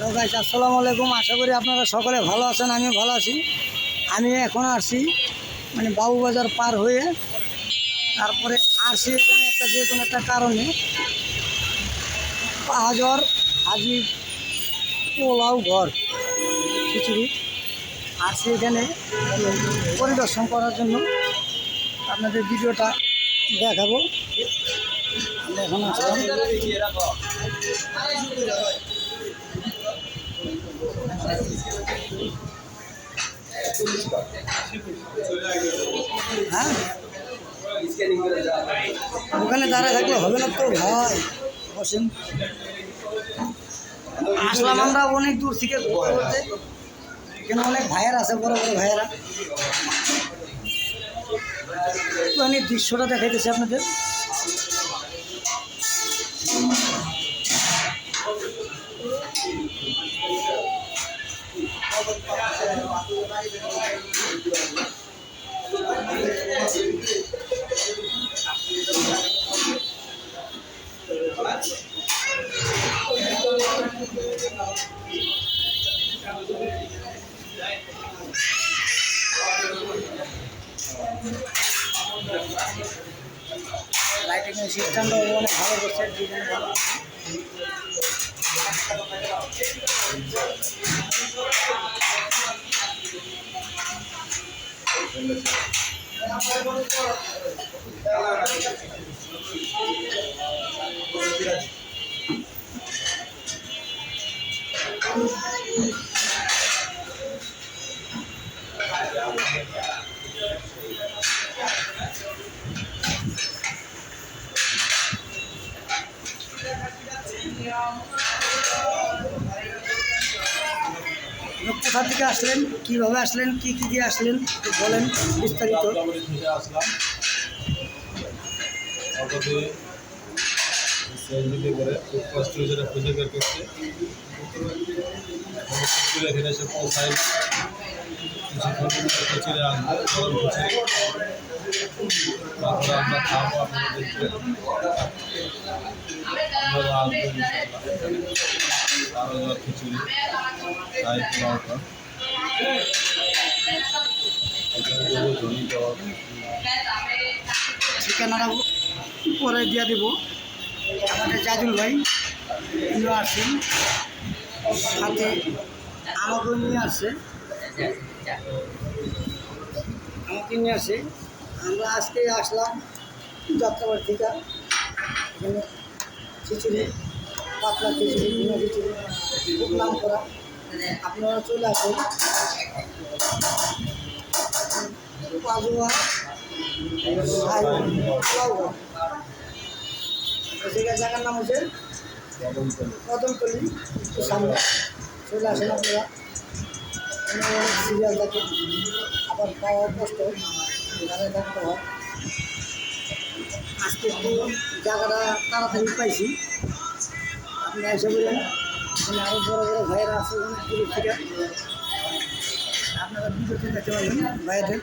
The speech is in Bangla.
হ্যালো আসসালামু আলাইকুম। আশা করি আপনারা সকলে ভালো আছেন, আমিও ভালো আছি। আমি এখন আসছি মানে বাবুবাজার পার হয়ে। তারপরে আসছি এখানে একটা যে কোনো একটা কারণে। পাহাজর হাজি, পোলাও ঘর, খিচুড়ি। আসছি এখানে পরিদর্শন করার জন্য। আপনাদের ভিডিওটা দেখাবো। আমরা এখন আসলাম। হ্যাঁ? ওখানে দাঁড়ায় থাকলে হবে না তো, ভাই। বসেন। আসলাম আমরা অনেক দূর থেকে এখানে অনেক ভাইয়ের আছে, বড় বড় ভাইয়েরা। একটুখানি দৃশ্যটা দেখাইতেছি আপনাদের। লাইটিং সিস্টেমটা ভালো করছে ডিজাইন ভালো। আপনি কোথা থেকে আসলেন? কীভাবে আসলেন? কি কি দিয়ে আসলেন? বলেন বিস্তারিত। আসলাম করে খুব কষ্ট খুঁজে বের কুচুরে তারপরে আমরা দেওয়া ঠিকানাটা পরে দিয়ে দেবো। আমাদের জাজুল ভাই উনিও আসছেন সাথে আমাকেও নিয়ে আসছে আমাকে নিয়ে আসে। আমরা আজকে আসলাম যাত্রাবাড়ি থেকে এখানে খিচুড়ি, পাতলা খিচুড়ি, ভুনা খিচুড়ি খুব নাম করা আপনারা চলে আসুন। জায়গার নাম হচ্ছে কদমতলি একটু সামনে। চলে আসেন আপনারা। এখানে সিরিয়াল থাকে আবার পাওয়া কষ্ট। দাঁড়িয়ে থাকতে হয়। আজকে একটু জায়গাটা তাড়াতাড়ি পাইছি আপনি এসে বলেন এখানে আরও বড়ো বড়ো ভাইয়েরা আছে, অনেক দূরের থেকে আপনারা ভিডিওতে দেখতে পাবেন ভাইয়াদের